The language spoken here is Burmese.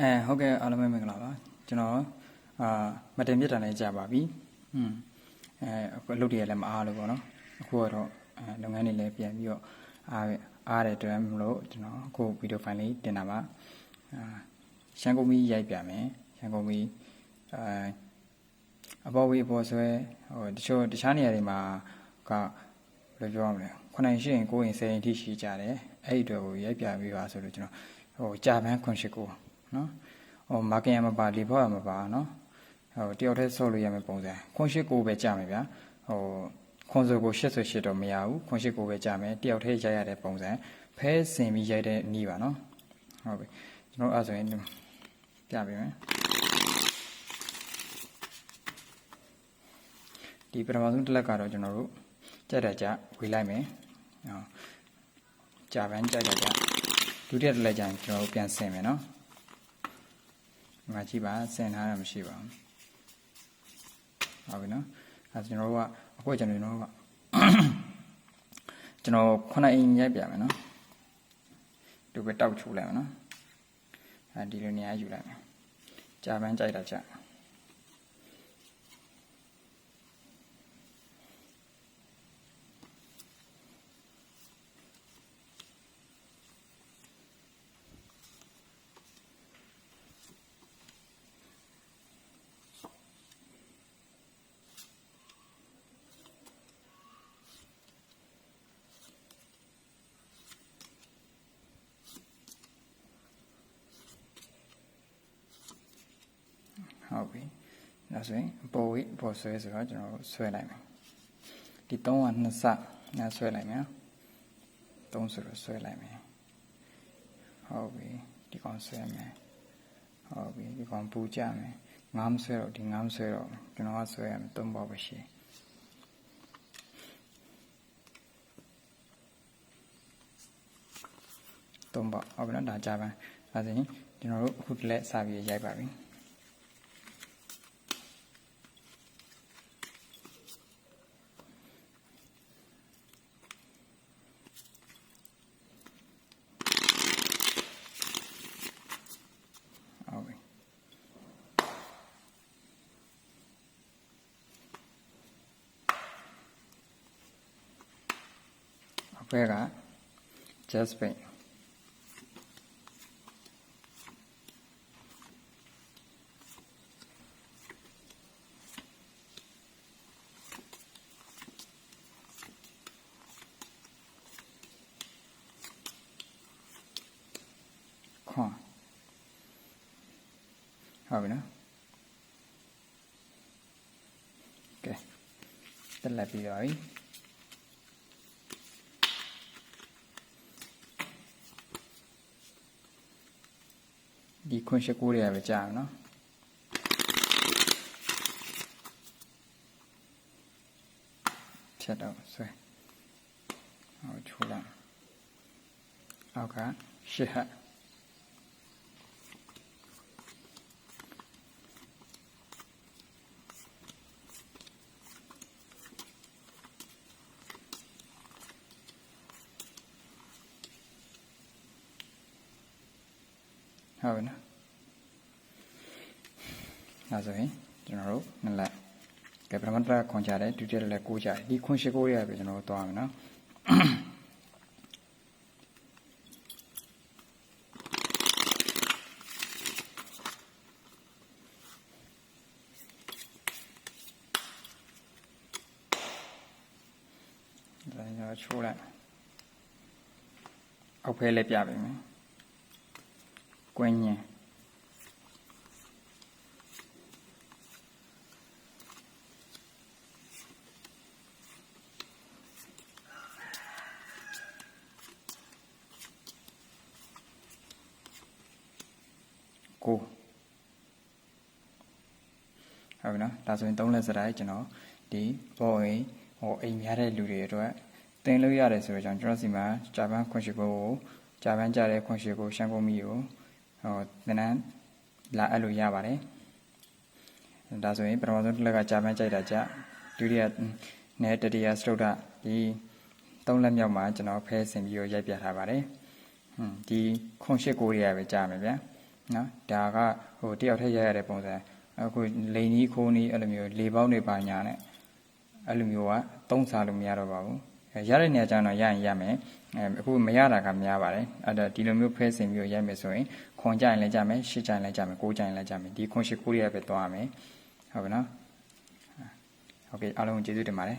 အဲဟုတ်ကဲ့အားလုံးပဲမင်္ဂလာပါကျွန်တော်အာမတင်ပြတာလည်းကြာပါပြီอืมအဲအခုအလုပ်တွေလည်းမအားလို့ပေါ့နော်အခုကတော့အဲလုပ်ငန်းတွေလည်းပြန်ပြီးတော့အားအားတဲ့အတွက်မလို့ကျွန်တော်အခုဗီဒီယိုဖိုင်လေးတင်တာပါအာရှမ်းကုန်းမီရိုက်ပြမယ်ရှမ်းကုန်းမီအာအပေါ်ဝေးအပေါ်ဆွဲဟိုတချို့တခြားနေရာတွေမှာကဘယ်လိုပြောရမလဲခုနိုင်ရှိရင်ကိုယ်ရင်10ရင်ထိရှိကြတယ်အဲ့ဒီအတွက်ကိုရိုက်ပြပြီးပါဆိုလို့ကျွန်တော်ဟိုကြာပန်းခွန်ရှိကို နော်ဟိုမာကင်ရမပါလီဘောရမပါနော်ဟိုတယောက်တည်းဆော့လို့ရမယ့်ပုံစံခွန်ရှိကိုပဲကြာမယ်ဗျာဟိုခွန်စုကို88တော့မရဘူးခွန်ရှိကိုပဲကြာမယ်တယောက်တည်းရိုက်ရတဲ့ပုံစံဖဲစင်ပြီးရိုက်တဲ့နည်းပါနော်ဟုတ်ပြီကျွန်တော်အဲ့ဆိုရင်ပြပေးမယ်ဒီပထမဆုံးတစ်လက်ကတော့ကျွန်တော်တို့ကြက်တဲ့ကြဝေလိုက်မယ်ဟောကြာပန်းကြက်တဲ့ကြဒုတိယတစ်လက်ကျရင်ကျွန်တော်တို့ပြန်ဆင်မယ်နော် ဒီမှာကြည့်ပါဆင်ထားတာမရှိပါဘူးဟုတ်ပြီနော်အဲကျွန်တော်တို့ကအခုကျွန်တော်တို့ကကျွန်တော်ခုနအိမ်ရိုက်ပြမယ်နော်ဒီပဲတောက်ချိုးလိုက်မယ်နော်အဲဒီလိုနေရာယူလိုက်မယ်ကြာပန်းကြိုက်တာကြာ ဟုတ်ပြီဒါဆိုရင်အပေါ်ဝိအပေါ်ဆွဲဆိုတော့ကျွန်တော်တို့ဆွဲလိုက်မယ်ဒီ3ကနှစ်စနာဆွဲလိုက်မယ်နော်3ဆိုတော့ဆွဲလိုက်မယ်ဟုတ်ပြီဒီကောင်ဆွဲမယ်ဟုတ်ပြီဒီကောင်ပူကြမယ်ငါးမဆွဲတော့ဒီငါးမဆွဲတော့ကျွန်တော်ကဆွဲရမယ်3ပေါက်ပဲရှိ3ပေါက်ဟုတ်ပြီနော်ဒါကြာပန်းဒါဆိုရင်ကျွန်တော်တို့အခုတလက်စပြီးရိုက်ပါပြီ အဖေက just paint ခွန်ဟုတ်ပြီနော်ကဲတက်လက်ပြီးပါပြီ ဒီခွန်ရှိကိုးတွေကပဲကြာမယ်နော်ဖြတ်တော့ဆွဲဟောချိုးလိုက်အောက်ကရှစ်ဟတ် ဟုတ်ပြီနော်ဒါဆိုရင်ကျွန်တော်တို့နှစ်လက်ကဲပထမတစ်လက်ခွန်ကြတယ်ဒုတိယတစ်လက်ကိုကြတယ်ဒီခွန်ရှိကိုရပဲကျွန်တော်တို့သွားမယ်နော်ဒါကျွန်တော်ချိုးလိုက်အောက်ဖဲလေးပြပေးမယ် ကွင်းညင်ကိုဟုတ်ပြီနော်ဒါဆိုရင်သုံးလက်စတိုင်းကျွန်တော်ဒီဘောအိမ်ဟိုအိမ်များတဲ့လူတွေအတွက်သင်လို့ရတယ်ဆိုတော့ကျွန်တော်တို့စီမှာဂျပန်ခွန်ရှိကိုကိုဂျပန်ကြတဲ့ခွန်ရှိကိုရှမ်းကုန်းမီကို ဟိုသဏ္ဍာန်လာအပ်လို့ရပါတယ်ဒါဆိုရင်ပထမဆုံးတစ်လက်ကကြာပန်းကြိုက်တာကြဒုတိယနဲ့တတိယစတုဒ္ဓဒီသုံးလက်မြောက်မှာကျွန်တော်ဖဲဆင်ပြီးရိုက်ပြထားပါတယ်ဟွန်းဒီခွန်ရှစ်ကိုတွေရပဲကြာမယ်ဗျာနော်ဒါကဟိုတယောက်ထက်ရိုက်ရတဲ့ပုံစံအခုလိန်ကြီးခိုးနီးအဲ့လိုမျိုးလေပေါင်းတွေပါညာနဲ့အဲ့လိုမျိုးကသုံးစားလို့မရတော့ပါဘူး ရတဲ့နေရာကျတော့ရရင်ရမယ်အဲအခုမရတာကများပါတယ်အဲ့ဒါဒီလိုမျိုးဖဲစင်ပြီးရိုက်မယ်ဆိုရင်ခွန်ကြရင်လည်းကြမယ်ရှစ်ကြရင်လည်းကြမယ်ကိုးကြရင်လည်းကြမယ်ဒီခွန်ရှစ်ကိုးရပဲသွားရမယ်ဟုတ်ပြီနော်ဟုတ်ကဲ့အားလုံးကျေးဇူးတင်ပါတယ်